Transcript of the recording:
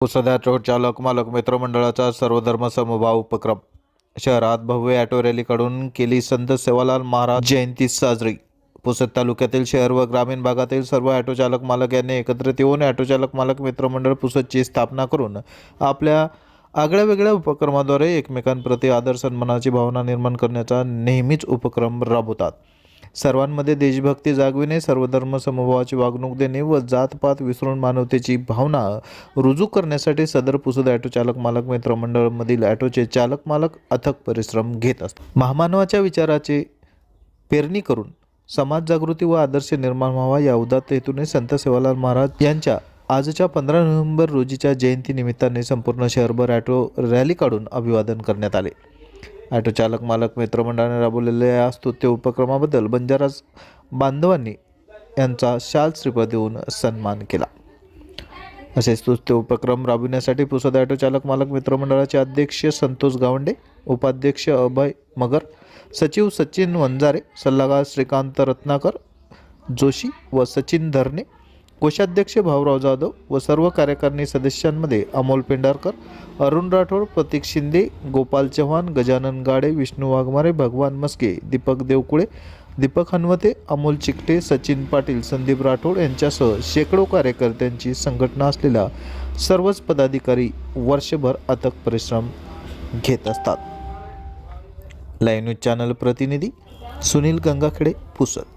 पुसद्या auto चालक मालक मित्रमंडळाचा सर्वधर्म समभाव उपक्रम. शहरात भव्य ऑटो रॅलीकडून केली संत सेवालाल महाराज जयंती साजरी. पुसद तालुक्यातील शहर व ग्रामीण भागातील सर्व ऑटो चालक मालक यांनी एकत्रित येऊन ऑटो चालक मालक मित्रमंडळ पुसदची स्थापना करून आपल्या आगळ्या वेगळ्या उपक्रमाद्वारे एकमेकांप्रती आदर सन्मानाची भावना निर्माण करण्याचा नेहमीच उपक्रम राबवतात. सर्वांमध्ये देशभक्ती जागविणे सर्वधर्म समभावाची वागणूक देणे व जातपात विसरून मानवतेची भावना रुजू करण्यासाठी सदर पुसद ॲटो चालक मालक मित्रमंडळमधील ॲटोचे चालक मालक अथक परिश्रम घेत असतात. महामानवाच्या विचाराचे पेरणी करून समाज जागृती व आदर्श निर्माण व्हावा या उदात्त हेतूने संत सेवालाल महाराज यांच्या आजच्या पंधरा नोव्हेंबर रोजीच्या जयंती निमित्ताने संपूर्ण शहरभर ॲटो रॅली काढून अभिवादन करण्यात आले. ॲटो चालक मालक मित्रमंडळाने राबवलेल्या या स्तुत्य उपक्रमाबद्दल बंजाराज बांधवांनी यांचा शाल श्रीपद देऊन सन्मान केला. असे स्तुत्य उपक्रम राबविण्यासाठी पुसद ॲटो चालक मालक मित्रमंडळाचे अध्यक्ष संतोष गावंडे उपाध्यक्ष अभय मगर सचिव सचिन वंजारे सल्लागार श्रीकांत रत्नाकर जोशी व सचिन धरणे कोषाध्यक्ष भाऊराव जाधव व सर्व कार्यकारिणी सदस्यांमध्ये अमोल पेंढारकर अरुण राठोड प्रतीक शिंदे गोपाल चव्हाण गजानन गाडे विष्णू वाघमारे भगवान मस्के दीपक देवकुळे दीपक हनवते अमोल चिकटे सचिन पाटील संदीप राठोड यांच्यासह शेकडो कार्यकर्त्यांची संघटना असलेल्या सर्वच पदाधिकारी वर्षभर अथक परिश्रम घेत असतात. लाईव्ह न्यूज चॅनल प्रतिनिधी सुनील गंगाखेडे पुसद